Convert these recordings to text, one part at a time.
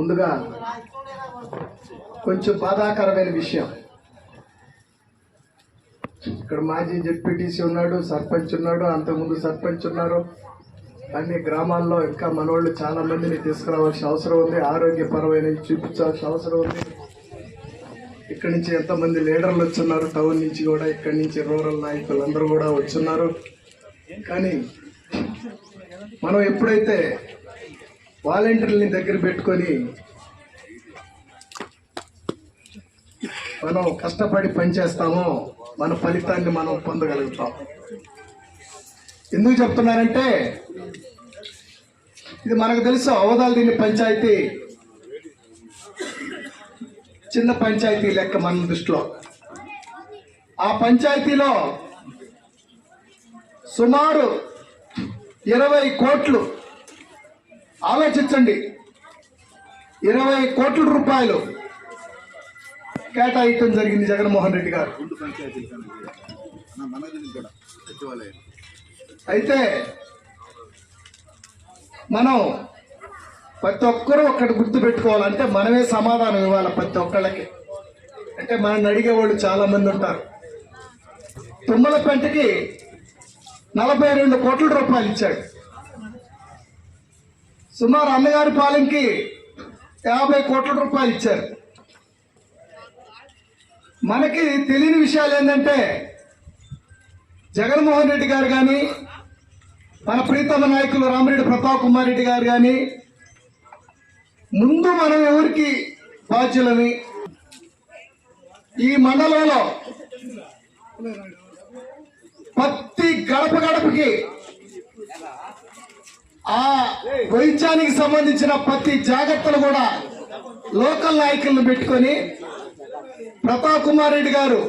ముందుగా కొంచెం బాధాకరమైన విషయం. ఇక్కడ మాజీ జెడ్పీటీసీ ఉన్నాడు సర్పంచ్ ఉన్నాడు అంతకుముందు సర్పంచ్ ఉన్నారు. అన్ని గ్రామాల్లో ఇంకా మనోళ్ళు చాలా మందిని తీసుకురావాల్సిన అవసరం ఉంది. ఆరోగ్యపరమైన చూపించాల్సిన అవసరం ఉంది. ఇక్కడి నుంచి ఎంతమంది లీడర్లు వచ్చున్నారు టౌన్ నుంచి కూడా ఇక్కడి నుంచి రూరల్ నాయకులు అందరూ కూడా వచ్చున్నారు. కానీ మనం ఎప్పుడైతే వాలంటీర్లని దగ్గర పెట్టుకొని మనం కష్టపడి పనిచేస్తామో మన ఫలితాన్ని మనం పొందగలుగుతాం. ఎందుకు చెప్తున్నారంటే ఇది మనకు తెలుసు అవదాలు దీన్ని పంచాయతీ. చిన్న పంచాయతీ లెక్క మన దృష్టిలో. ఆ పంచాయతీలో సుమారు ఇరవై కోట్లు ఆలోచించండి. ఇరవై కోట్ల రూపాయలు కేటాయించడం జరిగింది జగన్మోహన్ రెడ్డి గారు. అయితే మనం ప్రతి ఒక్కరూ ఒక్కటి గుర్తు పెట్టుకోవాలంటే మనమే సమాధానం ఇవ్వాలి ప్రతి ఒక్కళ్ళకి. అంటే మనం అడిగే వాళ్ళు చాలా మంది ఉంటారు. తుమ్మల పెంటకి నలభై రెండు కోట్ల రూపాయలు ఇచ్చాడు. సుమారు అన్నగారి పాలెంకి యాభై కోట్ల రూపాయలు ఇచ్చారు. మనకి తెలియని విషయాలు ఏంటంటే జగన్మోహన్ రెడ్డి గారు కానీ మన ప్రీతమ నాయకులు రామిరెడ్డి ప్రతాప్ కుమార్ రెడ్డి గారు కానీ ముందు మనం ఎవరికి బాధ్యులని? ఈ మండలంలో ప్రతి గడప గడపకి ఆ. వైద్యానికి సంబంధించిన ప్రతి జాగ్రత్తలు కూడా లోకల్ నాయకులను పెట్టుకొని ప్రతాప్ కుమార్ రెడ్డి గారు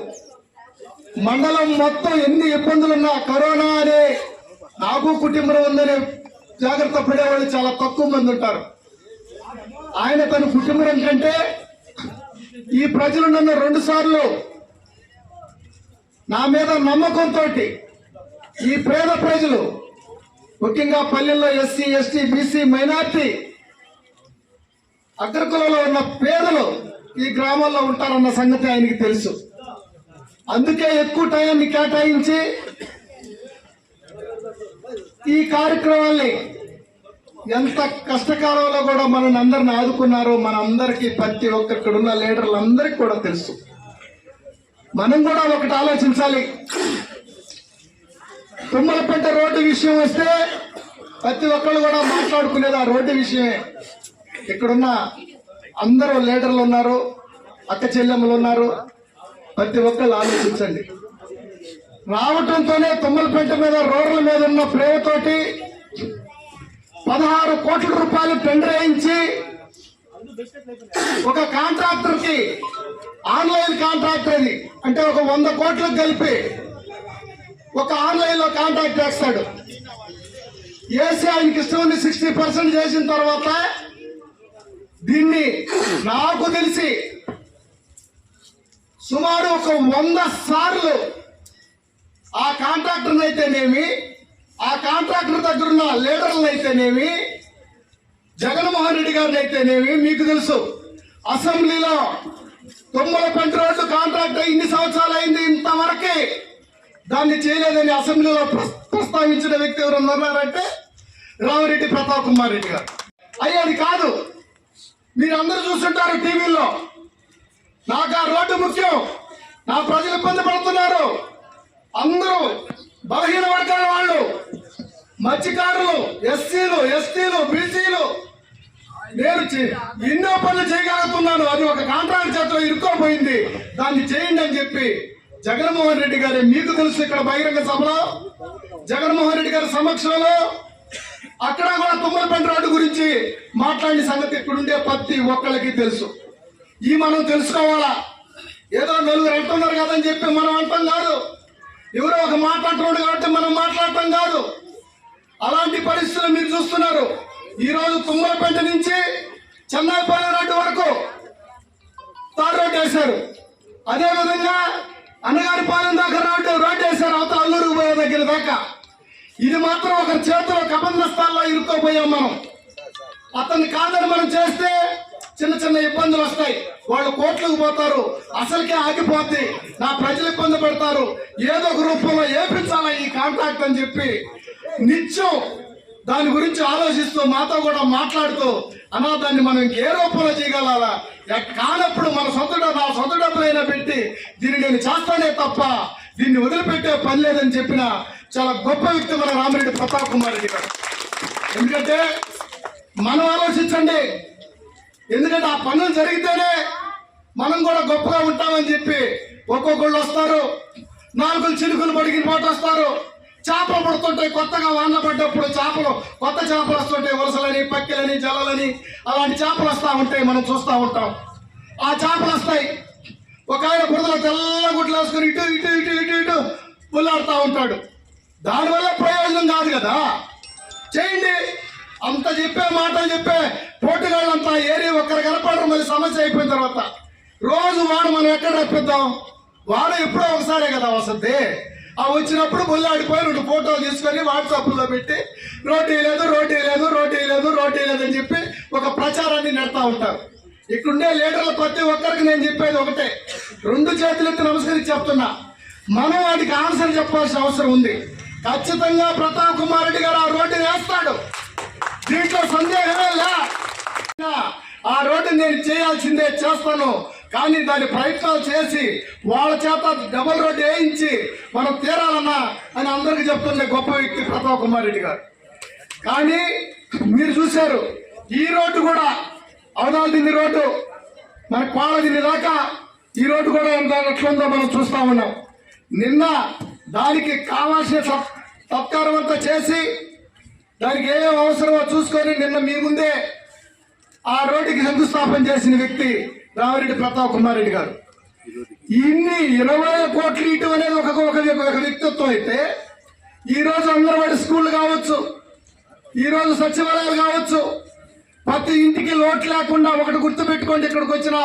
మండలం మొత్తం ఎన్ని ఇబ్బందులున్నా కరోనా అనే నాకు కుటుంబం ఉందనే జాగ్రత్త పడేవాళ్ళు చాలా తక్కువ మంది ఉంటారు. ఆయన తన కుటుంబం కంటే ఈ ప్రజలు నన్ను రెండు సార్లు నా మీద నమ్మకంతో ఈ పేద ప్రజలు ముఖ్యంగా పల్లెల్లో ఎస్సీ ఎస్టీ బీసీ మైనార్టీ అగ్రకులలో ఉన్న పేదలు ఈ గ్రామాల్లో ఉంటారన్న సంగతి ఆయనకి తెలుసు. అందుకే ఎక్కువ టయాన్ని కేటాయించి ఈ కార్యక్రమాల్ని ఎంత కష్టకాలంలో కూడా మనల్ని అందరిని ఆదుకున్నారో మన అందరికీ ప్రతి ఒక్కరికి ఉన్న లీడర్లందరికీ కూడా తెలుసు. మనం కూడా ఒకటి ఆలోచించాలి. తుమ్మలపేట రోడ్డు విషయం వస్తే ప్రతి ఒక్కళ్ళు కూడా మాట్లాడుకునేది ఆ రోడ్డు విషయమే. ఇక్కడున్న అందరూ లీడర్లు ఉన్నారు అక్క చెల్లెమ్మలు ఉన్నారు. ప్రతి ఒక్కళ్ళు ఆలోచించండి. రావటంతోనే తుమ్మలపేట మీద రోడ్ల మీద ఉన్న ప్రేమతోటి పదహారు కోట్ల రూపాయలు టెండర్ వేయించి ఒక కాంట్రాక్టర్కి ఆన్లైన్ కాంట్రాక్టర్ అది. అంటే ఒక వంద కోట్లకు కలిపి ఒక ఆన్లైన్లో కాంట్రాక్ట్ వేస్తాడు వేసి ఆయనకి ఇష్టం ఉంది సిక్స్టీ పర్సెంట్ చేసిన తర్వాత దీన్ని నాకు తెలిసి సుమారు ఒక వంద సార్లు ఆ కాంట్రాక్టర్ని అయితేనేమి ఆ కాంట్రాక్టర్ దగ్గర ఉన్న అయితేనేమి జగన్మోహన్ రెడ్డి గారిని అయితేనేమి మీకు తెలుసు. అసెంబ్లీలో తొమ్మిది పంట రోడ్డు కాంట్రాక్ట్ ఇన్ని సంవత్సరాలు అయింది ఇంతవరకే దాన్ని చేయలేదని అసెంబ్లీలో ప్రస్తావించిన వ్యక్తి ఎవరు ఉన్నారంటే రామిరెడ్డి ప్రతాప్ కుమార్ రెడ్డి గారు. అయ్యా అది కాదు. మీరు అందరూ చూస్తుంటారు టీవీలో నాకు ఆ రోడ్డు ముఖ్యం. నా ప్రజలు ఇబ్బంది పడుతున్నారు. అందరూ బలహీన వర్గాల వాళ్ళు. మత్స్యకారులు ఎస్సీలు ఎస్టీలు బీసీలు. నేను ఎన్నో పనులు చేయగలుగుతున్నాను. అది ఒక కాంట్రాక్ట్ చేతిలో ఇరుక్కోపోయింది. దాన్ని చేయండి అని చెప్పి జగన్మోహన్ రెడ్డి గారి మీకు తెలుసు ఇక్కడ బహిరంగ సభలో జగన్మోహన్ రెడ్డి గారి సమక్షంలో అక్కడ కూడా తుమ్మలపంట రోడ్డు గురించి మాట్లాడిన సంగతి ఇక్కడుండే ప్రతి ఒక్కళ్ళకి తెలుసు. ఈ మనం తెలుసుకోవాలా? ఏదో నలుగురు అంటున్నారు కదని చెప్పి మనం అంటాం కాదు. ఎవరో ఒక మాట కాబట్టి మనం మాట్లాడటం కాదు. అలాంటి పరిస్థితులు మీరు చూస్తున్నారు. ఈరోజు తుమ్మలపేట నుంచి చెన్నైపాలెం రోడ్డు వరకు తార్ రోడ్డు వేశారు అదేవిధంగా అన్నగారి పాలెం దాకా రోడ్డు రోడ్డు వేశారు అవతల అల్లూరుకు పోయే దగ్గర దాకా. ఇది మాత్రం ఒక చేతిలో కబంధ స్థాల్లో ఇరుక్కోపోయాం మనం. అతన్ని కాదని మనం చేస్తే చిన్న చిన్న ఇబ్బందులు వస్తాయి. వాళ్ళు కోట్లకు పోతారు. అసలుకే ఆగిపోద్ది. నా ప్రజలు ఇబ్బంది పెడతారు. ఏదో ఒక రూపంలో ఏపించాలా ఈ కాంట్రాక్ట్ అని చెప్పి నిత్యం దాని గురించి ఆలోచిస్తూ మాతో కూడా మాట్లాడుతూ అన్నా దాన్ని మనం ఏ రూపంలో చేయగలాలా? కానప్పుడు మన సొంత డబ్బు నా సొంత డబ్బులైనా పెట్టి దీన్ని నేను చేస్తానే తప్ప దీన్ని వదిలిపెట్టే పని లేదని చెప్పిన చాలా గొప్ప వ్యక్తి మన రామిరెడ్డి ప్రతాప్ కుమార్ రెడ్డి గారు. ఎందుకంటే మనం ఆలోచించండి. ఎందుకంటే ఆ పనులు జరిగితేనే మనం కూడా గొప్పగా ఉంటామని చెప్పి ఒక్కొక్కళ్ళు వస్తారు. నాలుగు చిలుకలు పడిగిన పాటు వస్తారు. చేపలు పడుతుంటాయి కొత్తగా వాన పడ్డప్పుడు చేపలు కొత్త చేపలు వస్తుంటాయి వలసలని పక్కిలని జలలని అలాంటి చేపలు వస్తూ ఉంటాయి మనం చూస్తూ ఉంటాం. ఆ చేపలు వస్తాయి. ఒక ఆయన బురదలో తెల్ల గుడ్లు వేసుకుని ఇటు ఇటు ఇటు ఇటు ఇటు పుల్లాడుతూ ఉంటాడు. దానివల్ల ప్రయోజనం కాదు కదా? చేయండి. అంత చెప్పే మాటలు చెప్పే పోటీగాళ్ళంతా ఏరి ఒక్కరు కనపడరు మళ్ళీ సమస్య అయిపోయిన తర్వాత. రోజు వాడు మనం ఎక్కడ రప్పిద్దాం? వాడు ఎప్పుడో ఒకసారే కదా వస్తుంది ఆ వచ్చినప్పుడు ముళ్ళాడిపోయి రెండు ఫోటోలు తీసుకొని వాట్సాప్లో పెట్టి రోటీ లేదు రోటీ లేదు రోటీ లేదు రోటీ లేదు అని చెప్పి ఒక ప్రచారాన్ని నెడతా ఉంటారు. ఇక్కడుండే లీడర్లు ప్రతి ఒక్కరికి నేను చెప్పేది ఒకటే. రెండు చేతులెత్తి నమస్కరించి చెప్తున్నా. మనం వాటికి ఆన్సర్ చెప్పాల్సిన అవసరం ఉంది. ఖచ్చితంగా ప్రతాప్ కుమార్ రెడ్డి గారు ఆ రోడ్డు వేస్తాడు. దీంట్లో సందేహమే లే. ఆ రోడ్డు నేను చేయాల్సిందే చేస్తాను. కానీ దాని ప్రయత్నాలు చేసి వాళ్ళ చేత డబల్ రోడ్డు వేయించి మనం తీరాలన్నా అని అందరికీ చెప్తుండే గొప్ప వ్యక్తి ప్రతాప్ కుమార్ రెడ్డి గారు. కానీ మీరు చూశారు ఈ రోడ్డు కూడా అవదాల దిండి రోడ్డు మన కోళ్ళ దిండి దాకా ఈ రోడ్డు కూడా ఎంత ఎట్లుందో మనం చూస్తా ఉన్నాం. నిన్న దానికి కావాల్సిన సత్కారం అంతా చేసి దానికి ఏమేమి అవసరమో చూసుకొని నిన్న మీ ముందే ఆ రోడ్డుకి శంకుస్థాపన చేసిన వ్యక్తి రామిరెడ్డి ప్రతాప్ కుమార్ రెడ్డి గారు. ఇన్ని ఇరవై కోట్లు ఇటు అనేది ఒక ఒక వ్యక్తిత్వం అయితే ఈరోజు రోజు అంగన్వాడి స్కూల్ కావచ్చు ఈరోజు సచివాలయాలు కావచ్చు ప్రతి ఇంటికి లోటు లేకుండా ఒకటి గుర్తు పెట్టుకోండి ఇక్కడికి వచ్చిన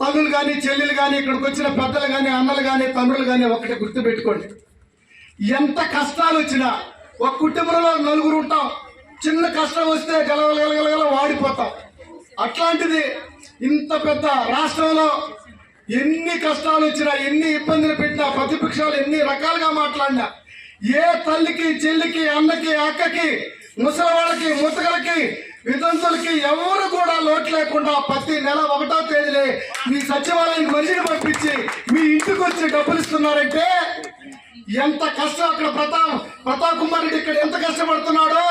తల్లులు కానీ చెల్లెలు కానీ ఇక్కడికి వచ్చిన పెద్దలు కానీ అన్నలు కానీ తండ్రులు కానీ ఒకటి గుర్తు పెట్టుకోండి ఎంత కష్టాలు వచ్చినా ఒక కుటుంబంలో నలుగురు ఉంటాం. చిన్న కష్టం వస్తే గలగలగలగల వాడిపోతాం. అట్లాంటిది ఇంత పెద్ద రాష్ట్రంలో ఎన్ని కష్టాలు వచ్చినా ఎన్ని ఇబ్బందులు పెట్టినా ప్రతిపక్షాలు ఎన్ని రకాలుగా మాట్లాడినా ఏ తల్లికి చెల్లికి అన్నకి అక్కకి ముసలివాళ్ళకి ముతకలకి వితంతులకి ఎవరు కూడా లోటు లేకుండా ప్రతి నెల ఒకటో తేదీలే మీ సచివాలయానికి మనిషిని పంపించి మీ ఇంటికి వచ్చి డబ్బులు ఇస్తున్నారంటే ఎంత కష్టం అక్కడ ప్రతాప్ ప్రతాప్ కుమార్ రెడ్డి ఇక్కడ ఎంత కష్టపడుతున్నాడో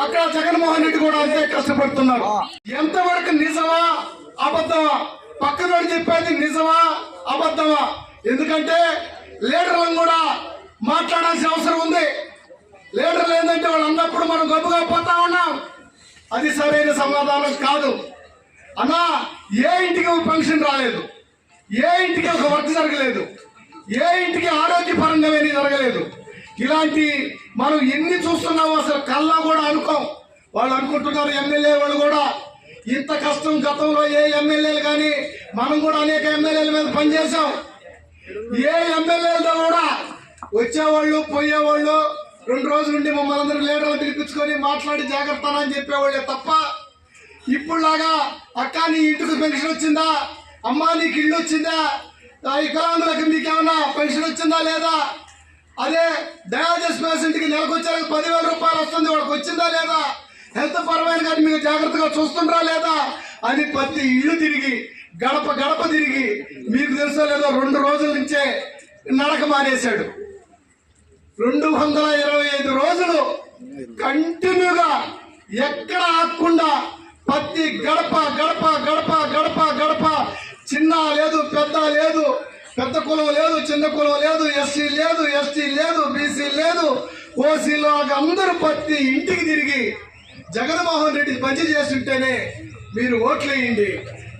అక్కడ జగన్మోహన్ రెడ్డి కూడా అంతే కష్టపడుతున్నాడు. ఎంతవరకు నిజమా? అబద్ధమా? పక్కనోడు చెప్పేది నిజమా? అబద్ధమా? ఎందుకంటే లీడర్లను కూడా మాట్లాడాల్సిన అవసరం ఉంది. లీడర్లు ఏంటంటే వాళ్ళు అన్నప్పుడు మనం గొప్పగా పోతా ఉన్నాం. అది సరైన సమాధానం కాదు. అన్నా ఏ ఇంటికి ఒక ఫంక్షన్ రాలేదు. ఏ ఇంటికి ఒక వర్క్ జరగలేదు. ఏ ఇంటికి ఆరోగ్యపరంగా జరగలేదు. ఇలాంటి మనం ఎన్ని చూస్తున్నామో అసలు కల్లా కూడా అనుకోం. వాళ్ళు అనుకుంటున్నారు ఎమ్మెల్యే వాళ్ళు కూడా ఇంత కష్టం గతంలో ఏ ఎమ్మెల్యేలు కానీ మనం కూడా అనేక ఎమ్మెల్యేల మీద పనిచేసాం ఏ ఎమ్మెల్యేలతో కూడా వచ్చేవాళ్ళు పోయేవాళ్ళు రెండు రోజులు ఉండి మమ్మల్ని అందరూ లీడర్లు పిలిపించుకొని మాట్లాడి జాగ్రత్త అని చెప్పేవాళ్ళే తప్ప ఇప్పుడులాగా అక్క నీ ఇంటికి పెన్షన్ వచ్చిందా? అమ్మ నీకు ఇల్లు వచ్చిందా? వికలాంగులకు మీకు ఏమన్నా పెన్షన్ వచ్చిందా లేదా? అదే డయాలసిస్ పేషెంట్కి నెలకు వచ్చేలకు పదివేల రూపాయలు వస్తుంది వాడికి వచ్చిందా లేదా? హెల్త్ పరమైన కానీ మీరు జాగ్రత్తగా చూస్తుండ్రా లేదా అని ప్రతి ఇల్లు తిరిగి గడప గడప తిరిగి మీకు తెలుసో లేదో రెండు రోజుల నుంచే నడక మానేశాడు. రెండు వందల ఇరవై ఐదు రోజులు కంటిన్యూగా ఎక్కడ ఆకుండా ప్రతి గడప గడప గడప గడప గడప చిన్న లేదు పెద్ద లేదు పెద్ద కులం లేదు చిన్న కులం లేదు ఎస్సీ లేదు ఎస్టీ లేదు బీసీ లేదు ఓసీలో అందరూ ప్రతి ఇంటికి తిరిగి జగన్మోహన్ రెడ్డి బజ్జీ చేస్తుంటేనే మీరు ఓట్లేయండి.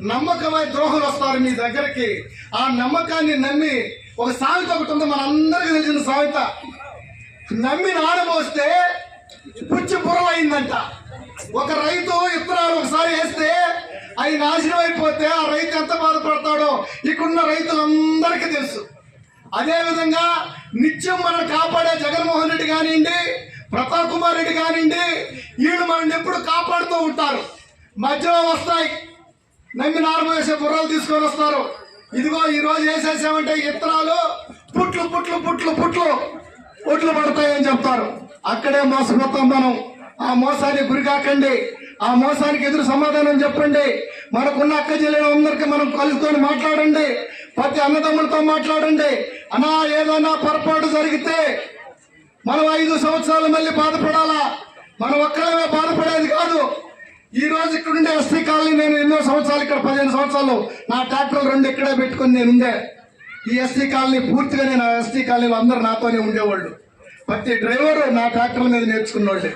నమ్మకమైన ద్రోహులు వస్తారు మీ దగ్గరికి. ఆ నమ్మకాన్ని నమ్మి ఒక సామెత ఒకటి ఉంది మనందరికీ తెలిసిన సామెత. నమ్మి నానబోస్తే పుచ్చి అయిందంట. ఒక రైతు విత్తనాలు ఒకసారి వేస్తే అవి నాశనం అయిపోతే ఆ రైతు ఎంత బాధపడతాడో ఇక్కడున్న రైతులందరికీ తెలుసు. అదేవిధంగా నిత్యం మనం కాపాడే జగన్మోహన్ రెడ్డి కానివ్వండి ప్రతాప్ కుమార్ రెడ్డి కానివ్వండి వీళ్ళు మనల్ని ఎప్పుడు కాపాడుతూ ఉంటారు. మధ్యలో వస్తాయి. నమ్మి నార్మ వేసే బుర్రలు తీసుకొని వస్తారు. ఇదిగో ఈరోజు వేసేసామంటే ఇత్తనాలు పుట్లు పుట్లు పుట్లు పుట్లు పుట్లు పడతాయని చెప్తారు. అక్కడే మోసపోతాం మనం. ఆ మోసానికి గురికాకండి ఆ మోసానికి ఎదురు సమాధానం చెప్పండి. మనకున్న అక్క చెల్లెలందరికీ మనం కలుసుకొని మాట్లాడండి. ప్రతి అన్నదమ్ములతో మాట్లాడండి. అనా ఏదైనా పొరపాటు జరిగితే మనం ఐదు సంవత్సరాలు మళ్ళీ బాధపడాలా? మనం ఒక్కడమే బాధపడేది కాదు. ఈ రోజు ఇక్కడ ఉండే ఎస్టీ కాలనీ నేను ఎన్నో సంవత్సరాలు ఇక్కడ పదిహేను సంవత్సరాలు నా ట్రాక్టర్ రెండు ఇక్కడే పెట్టుకుని నేను ఉండే. ఈ ఎస్టీ కాలనీ పూర్తిగా నేను ఎస్టీ కాలనీలో అందరూ నాతోనే ఉండేవాళ్ళు. ప్రతి డ్రైవర్ నా ట్రాక్టర్ మీద నేర్చుకున్నోళ్ళే.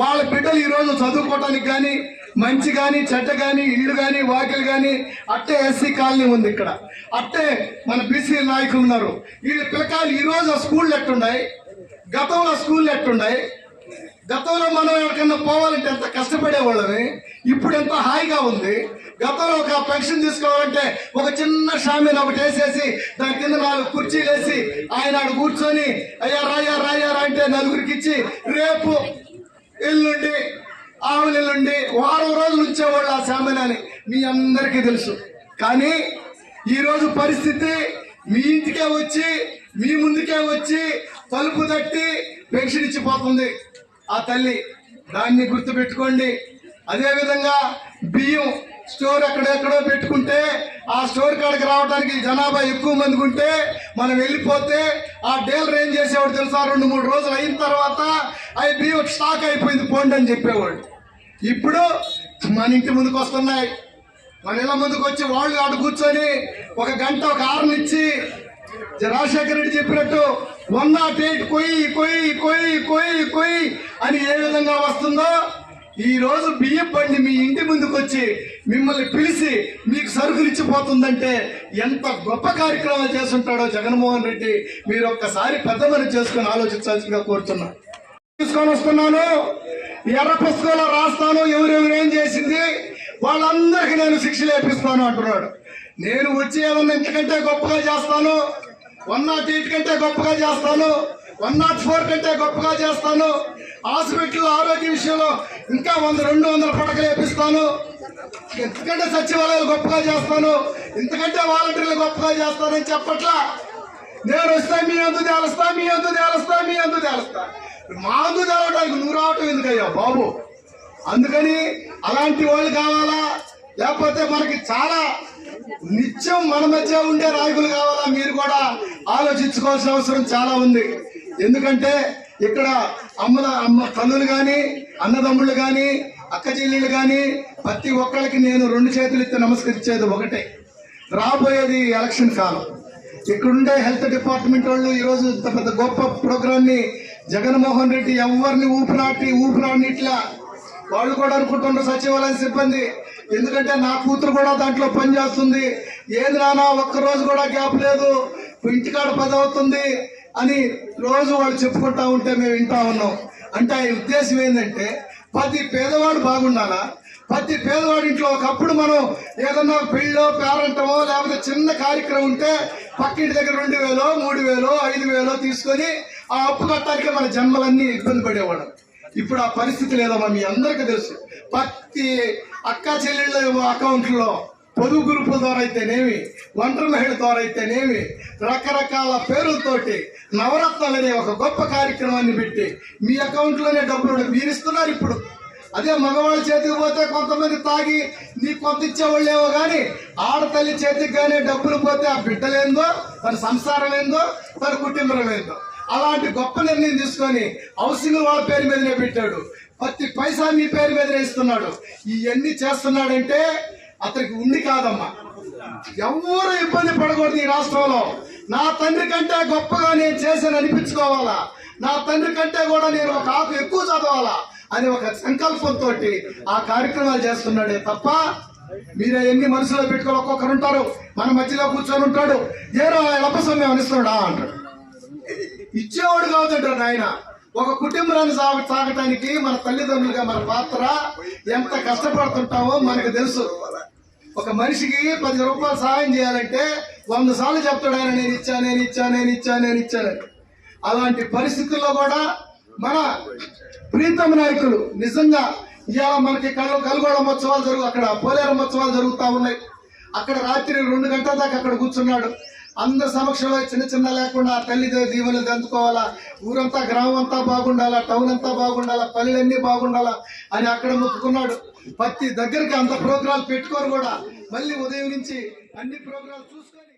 వాళ్ళ బిడ్డలు ఈరోజు చదువుకోవటానికి కానీ మంచి కానీ చెడ్డ కానీ ఇల్లు కానీ వాకిలు కానీ అట్టే ఎస్సీ కాలనీ ఉంది ఇక్కడ. అట్టే మన బీసీ నాయకులు ఉన్నారు. వీళ్ళ పిల్లకాయలు ఈరోజు ఆ స్కూళ్ళు ఎట్టున్నాయి గతంలో స్కూల్ ఎట్టుండే? గతంలో మనం ఎవరికైనా పోవాలంటే ఎంత కష్టపడేవాళ్ళని ఇప్పుడు ఎంత హాయిగా ఉంది? గతంలో ఒక పెన్షన్ తీసుకోవాలంటే ఒక చిన్న షామీని ఒకటి వేసేసి దాని కింద నాలుగు కుర్చీలు వేసి ఆయన ఆడ కూర్చొని అయ్యా రాయా రాయా అంటే నలుగురికి ఇచ్చి రేపు ఎల్లుండి ఆవుల ఎల్లుండి వారం రోజులు ఉంచేవాళ్ళు ఆ షామీనాని. మీ అందరికీ తెలుసు. కానీ ఈరోజు పరిస్థితి మీ ఇంటికే వచ్చి మీ ముందుకే వచ్చి తలుపు తట్టి పెన్షన్ ఇచ్చిపోతుంది. ఆ తల్లి దాన్ని గుర్తుపెట్టుకోండి. అదేవిధంగా బియ్యం స్టోర్ ఎక్కడెక్కడో పెట్టుకుంటే ఆ స్టోర్ కాడికి రావడానికి జనాభా ఎక్కువ మంది ఉంటే మనం వెళ్ళిపోతే ఆ డీలర్ ఏం చేసేవాడు తెలుసా? రెండు మూడు రోజులు అయిన తర్వాత అవి బియ్యం స్టాక్ అయిపోయింది పోండి అని చెప్పేవాడు. ఇప్పుడు మన ఇంటి ముందుకు వస్తున్నాయి. మన ఇళ్ళ ముందుకు వచ్చి వాళ్ళు అటు కూర్చొని ఒక గంట ఒక ఆరునిచ్చి రాజశేఖర రెడ్డి చెప్పినట్టు వన్ నాట్ ఎయిట్ కొయ్యి కొయ్యి కొయ్యి కొయ్యి కొయ్యి అని ఏ విధంగా వస్తుందో ఈ రోజు బియ్యం బండి మీ ఇంటి ముందుకు వచ్చి మిమ్మల్ని పిలిచి మీకు సరుకులు ఇచ్చిపోతుందంటే ఎంత గొప్ప కార్యక్రమాలు చేస్తుంటాడో జగన్మోహన్ రెడ్డి మీరు ఒక్కసారి పెద్ద మనసు చేసుకొని ఆలోచించాల్సిందిగా కోరుతున్నా. తీసుకొని వస్తున్నాను. ఎర్ర పుస్తకంలో రాస్తాను ఎవరెవరు ఏం చేసింది వాళ్ళందరికీ నేను శిక్షలు వేపిస్తాను అంటున్నాడు. నేను వచ్చి ఏమన్నా ఇంతకంటే గొప్పగా చేస్తాను వన్ నాట్ ఎయిట్ కంటే గొప్పగా చేస్తాను. వన్ నాట్ ఫోర్ కంటే గొప్పగా చేస్తాను. హాస్పిటల్ ఆరోగ్య విషయంలో ఇంకా వంద రెండు వందల పడకలు వేపిస్తాను. ఇంతకంటే సచివాలయాలు గొప్పగా చేస్తాను. ఇంతకంటే వాలంటీర్లు గొప్పగా చేస్తానని చెప్పట్లా. నేను వస్తా మీ అందు తేలుస్తా మీ అందు తేలుస్తా మీ అందు తేలుస్తా. మా అందు తేలడానికి నువ్వు రావటం ఎందుకయ్యా బాబు? అందుకని అలాంటి వాళ్ళు కావాలా? లేకపోతే మనకి చాలా నిత్యం మన మధ్య ఉండే నాయకులు కావాలా? మీరు కూడా ఆలోచించుకోవాల్సిన అవసరం చాలా ఉంది. ఎందుకంటే ఇక్కడ అమ్మల అమ్మ తల్లులు కానీ అన్నదమ్ముళ్ళు కానీ అక్క చెల్లెళ్ళు కానీ ప్రతి ఒక్కరికి నేను రెండు చేతులు ఇస్తే నమస్కరించేది ఒకటే. రాబోయేది ఎలక్షన్ కాలం. ఇక్కడుండే హెల్త్ డిపార్ట్మెంట్ వాళ్ళు ఈరోజు ఇంత పెద్ద గొప్ప ప్రోగ్రామ్ని జగన్మోహన్ రెడ్డి ఎవరిని ఊపిరాటి ఊపిరాడిని ఇట్లా వాళ్ళు కూడా అనుకుంటున్నారు సచివాలయం సిబ్బంది. ఎందుకంటే నా కూతురు కూడా దాంట్లో పనిచేస్తుంది ఏది నానా ఒక్క రోజు కూడా గ్యాప్ లేదు. ఇంటికాడ పది అవుతుంది అని రోజు వాళ్ళు చెప్పుకుంటా ఉంటే మేము వింటా ఉన్నాం. అంటే ఆ ఉద్దేశం ఏంటంటే ప్రతి పేదవాడు బాగుండాలా? ప్రతి పేదవాడి ఇంట్లో ఒకప్పుడు మనం ఏదన్నా పెళ్ళో పేరంటమో లేకపోతే చిన్న కార్యక్రమం ఉంటే పక్కింటి దగ్గర రెండు వేలో మూడు వేలో ఐదు వేలో తీసుకొని ఆ అప్పు కట్టడానికి మన జన్మలన్నీ ఇబ్బంది పడేవాళ్ళం. ఇప్పుడు ఆ పరిస్థితి లేదమ్మా మీ అందరికీ తెలుసు. ప్రతి అక్క చెల్లెళ్ళ అకౌంట్లో పొదుపు గ్రూపుల ద్వారా అయితేనేమి ఒంటరి మహిళ ద్వారా అయితేనేమి రకరకాల పేర్లతోటి నవరత్నాలు అనే ఒక గొప్ప కార్యక్రమాన్ని పెట్టి మీ అకౌంట్లోనే డబ్బులు మీరు ఇస్తున్నారు ఇప్పుడు. అదే మగవాళ్ళ చేతికి పోతే కొంతమంది తాగి నీ కొంత ఇచ్చేవాళ్ళేమో కానీ ఆడతల్లి చేతికి కానీ డబ్బులు పోతే ఆ బిడ్డలేందో తన సంసారం ఏందో తన కుటుంబం ఏందో. అలాంటి గొప్ప నిర్ణయం తీసుకొని హౌసింగ్ వాళ్ళ పేరు మీదనే పెట్టాడు. ప్రతి పైసా మీ పేరు మీదనే ఇస్తున్నాడు. ఇవన్నీ చేస్తున్నాడంటే అతనికి ఉండి కాదమ్మా. ఎవరు ఇబ్బంది పడకూడదు ఈ రాష్ట్రంలో. నా తండ్రి కంటే గొప్పగా నేను చేశాను అనిపించుకోవాలా? నా తండ్రి కంటే కూడా నేను ఒక ఆకు ఎక్కువ చదవాలా? అని ఒక సంకల్పంతో ఆ కార్యక్రమాలు చేస్తున్నాడే తప్ప మీరు ఎన్ని మనసులో పెట్టుకొని ఒక్కొక్కరు ఉంటారు. మన మధ్యలో కూర్చొని ఉంటాడు. ఏరో లపసమ్యం అనిస్తున్నాడా అంటాడు. ఇచ్చేవాడు కాదంటారు ఆయన ఒక కుటుంబాన్ని సాగ సాగటానికి మన తల్లిదండ్రులుగా మన పాత్ర ఎంత కష్టపడుతుంటామో మనకు తెలుసు. ఒక మనిషికి పది రూపాయలు సహాయం చేయాలంటే వంద సార్లు చెప్తాడు ఆయన నేను ఇచ్చా నేను ఇచ్చా నేను ఇచ్చా నేను ఇచ్చానని అలాంటి పరిస్థితుల్లో కూడా మన ప్రీతమ నాయకులు నిజంగా ఇవాళ మనకి కళ్ళు కలుగోళ మహోత్సవాలు జరుగు అక్కడ పోలేరు మహోత్సవాలు జరుగుతూ ఉన్నాయి. అక్కడ రాత్రి రెండు గంటల దాకా అక్కడ కూర్చున్నాడు. అందరి సమక్షంలో చిన్న చిన్న లేకుండా తల్లి దే- దీవెనలు ఊరంతా గ్రామం అంతా బాగుండాలా? టౌన్ అంతా బాగుండాలా? పల్లెలన్నీ బాగుండాలా? అని అక్కడ మొక్కుకున్నాడు. ప్రతి దగ్గరికి అంత ప్రోగ్రాం పెట్టుకోరు కూడా. మళ్ళీ ఉదయం నుంచి అన్ని ప్రోగ్రాం చూసుకొని